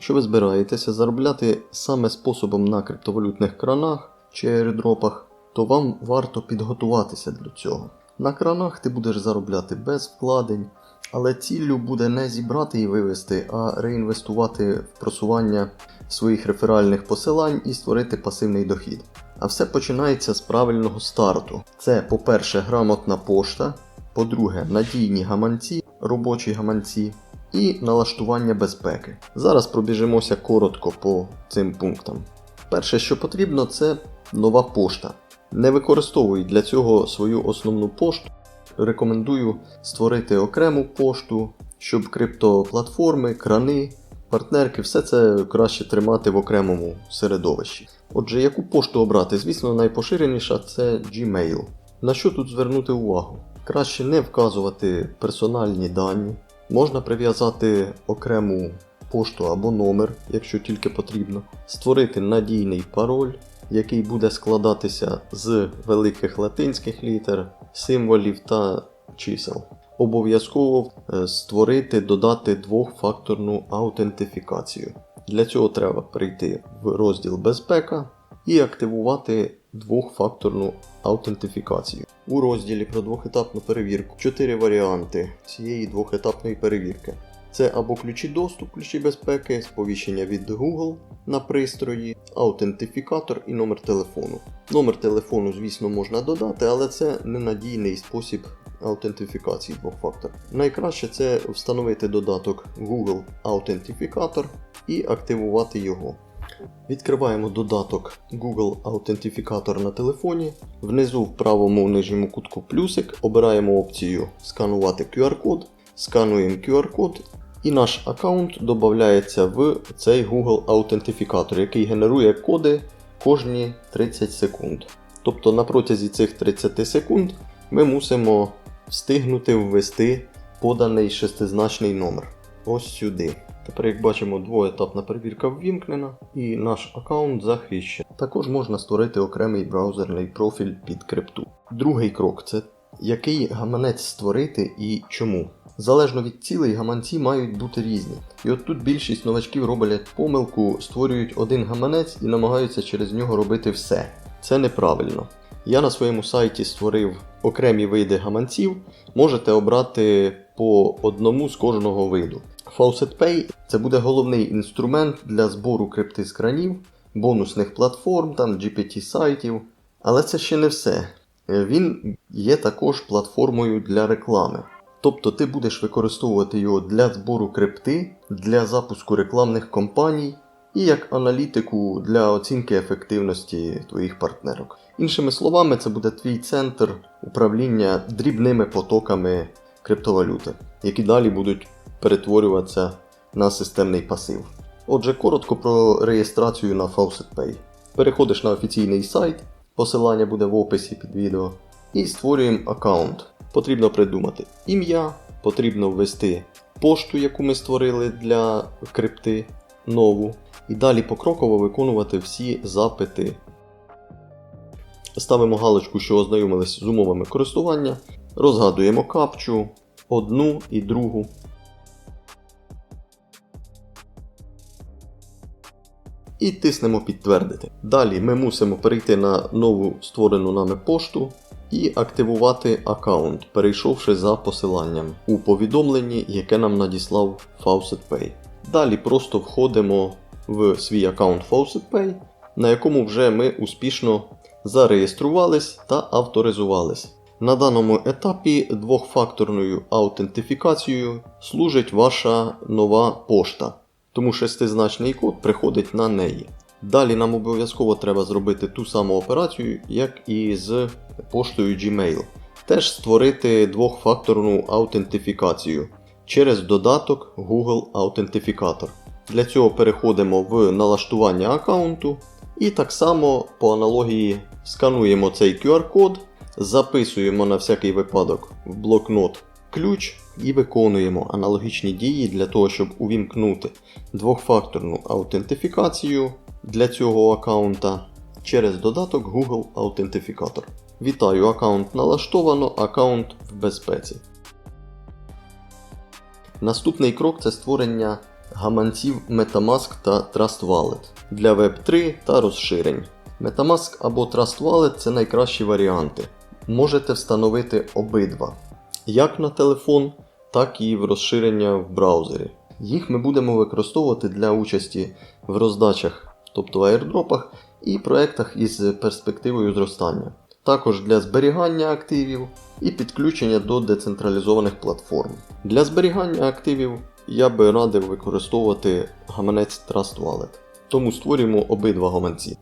Якщо ви збираєтеся заробляти саме способом на криптовалютних кранах чи airdropах, то вам варто підготуватися для цього. На кранах ти будеш заробляти без вкладень, але ціллю буде не зібрати і вивести, а реінвестувати в просування своїх реферальних посилань і створити пасивний дохід. А все починається з правильного старту. Це, по-перше, грамотна пошта, по-друге, надійні гаманці, робочі гаманці і налаштування безпеки. Зараз пробіжимося коротко по цим пунктам. Перше, що потрібно, це нова пошта. Не використовуй для цього свою основну пошту. Рекомендую створити окрему пошту, щоб криптоплатформи, крани, партнерки, все це краще тримати в окремому середовищі. Отже, яку пошту обрати? Звісно, найпоширеніша це Gmail. На що тут звернути увагу? Краще не вказувати персональні дані, можна прив'язати окрему пошту або номер, якщо тільки потрібно, створити надійний пароль, який буде складатися з великих латинських літер, символів та чисел. Обов'язково е, створити, додати двохфакторну аутентифікацію. Для цього треба прийти в розділ Безпека і активувати двохфакторну аутентифікацію. У розділі про двохетапну перевірку чотири варіанти цієї двохетапної перевірки. Це або ключі доступ, ключі безпеки, сповіщення від Google на пристрої, аутентифікатор і номер телефону. Номер телефону, звісно, можна додати, але це ненадійний спосіб аутентифікації двох факторів. Найкраще це встановити додаток Google Аутентифікатор і активувати його. Відкриваємо додаток Google Аутентифікатор на телефоні. Внизу в правому нижньому кутку плюсик обираємо опцію Сканувати QR-код, скануємо QR-код і наш аккаунт додається в цей Google Аутентифікатор, який генерує коди кожні 30 секунд. Тобто на протязі цих 30 секунд ми мусимо встигнути ввести поданий шестизначний номер. Ось сюди. Тепер, як бачимо, двоетапна перевірка ввімкнена і наш аккаунт захищений. Також можна створити окремий браузерний профіль під крипту. Другий крок це який гаманець створити і чому. Залежно від цілей, гаманці мають бути різні. І от тут більшість новачків роблять помилку, створюють один гаманець і намагаються через нього робити все. Це неправильно. Я на своєму сайті створив окремі види гаманців, можете обрати по одному з кожного виду. FaucetPay це буде головний інструмент для збору крипти з кранів, бонусних платформ, там GPT сайтів. Але це ще не все. Він є також платформою для реклами. Тобто ти будеш використовувати його для збору крипти, для запуску рекламних кампаній і як аналітику для оцінки ефективності твоїх партнерок. Іншими словами, це буде твій центр управління дрібними потоками криптовалюти, які далі будуть перетворюватися на системний пасив. Отже, коротко про реєстрацію на FaucetPay. Переходиш на офіційний сайт, посилання буде в описі під відео, і створюємо аккаунт. Потрібно придумати ім'я, потрібно ввести пошту, яку ми створили для крипти, нову, і далі покроково виконувати всі запити. Ставимо галочку, що ознайомились з умовами користування, розгадуємо капчу, одну і другу. І тиснемо підтвердити. Далі ми мусимо перейти на нову створену нами пошту і активувати аккаунт, перейшовши за посиланням у повідомленні, яке нам надіслав FaucetPay. Далі просто входимо в свій аккаунт FaucetPay, на якому вже ми успішно зареєструвались та авторизувались. На даному етапі двохфакторною аутентифікацією служить ваша нова пошта, тому шестизначний код приходить на неї. Далі нам обов'язково треба зробити ту саму операцію, як і з поштою Gmail. Теж створити двохфакторну аутентифікацію через додаток Google Аутентифікатор. Для цього переходимо в налаштування аккаунту і так само по аналогії скануємо цей QR-код, записуємо на всякий випадок в блокнот ключ і виконуємо аналогічні дії для того, щоб увімкнути двохфакторну аутентифікацію для цього аккаунта через додаток Google Аутентифікатор. Вітаю, аккаунт налаштовано, аккаунт в безпеці. Наступний крок це створення гаманців Metamask та Trust Wallet для Web3 та розширень. Metamask або Trust Wallet це найкращі варіанти. Можете встановити обидва як на телефон, так і в розширення в браузері. Їх ми будемо використовувати для участі в роздачах, тобто аірдропах, і проєктах із перспективою зростання. Також для зберігання активів і підключення до децентралізованих платформ. Для зберігання активів я би радив використовувати гаманець Trust Wallet. Тому створюємо обидва гаманці.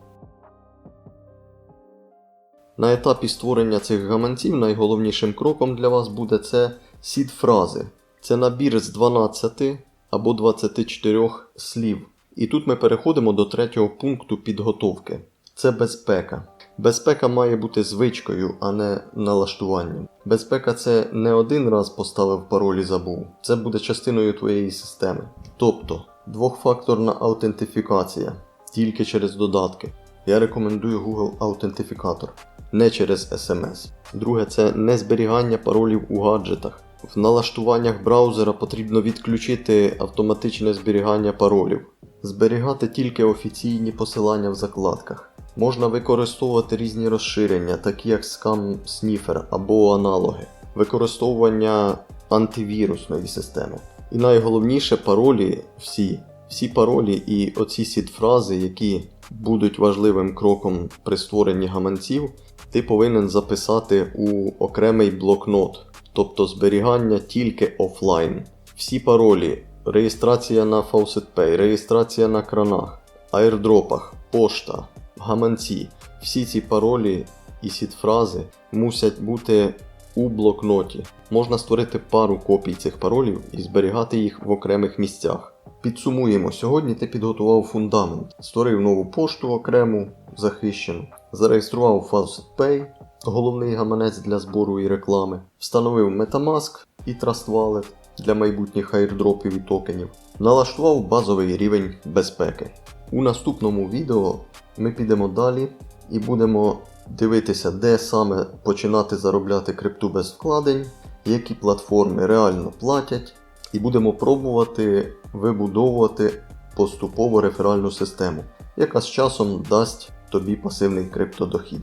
На етапі створення цих гаманців найголовнішим кроком для вас буде це сід фрази. Це набір з 12 або 24 слів. І тут ми переходимо до третього пункту підготовки. Це безпека. Безпека має бути звичкою, а не налаштуванням. Безпека це не один раз поставив пароль і забув. Це буде частиною твоєї системи. Тобто двохфакторна аутентифікація тільки через додатки. Я рекомендую Google Аутентифікатор, не через SMS. Друге, це не зберігання паролів у гаджетах. В налаштуваннях браузера потрібно відключити автоматичне зберігання паролів, зберігати тільки офіційні посилання в закладках. Можна використовувати різні розширення, такі як Scam Sniffer або аналоги, використовування антивірусної системи. І найголовніше паролі всі. Всі паролі і оці сід-фрази, які будуть важливим кроком при створенні гаманців, ти повинен записати у окремий блокнот, тобто зберігання тільки офлайн. Всі паролі, реєстрація на FaucetPay, реєстрація на кранах, аірдропах, пошта, гаманці. Всі ці паролі і сід-фрази мусять бути у блокноті. Можна створити пару копій цих паролів і зберігати їх в окремих місцях. Підсумуємо, сьогодні ти підготував фундамент, створив нову пошту окрему, захищену, зареєстрував FaucetPay, головний гаманець для збору і реклами, встановив Metamask і Trust Wallet для майбутніх airdropів і токенів, налаштував базовий рівень безпеки. У наступному відео ми підемо далі і будемо дивитися, де саме починати заробляти крипту без вкладень, які платформи реально платять, і будемо пробувати вибудовувати поступово реферальну систему, яка з часом дасть тобі пасивний криптодохід.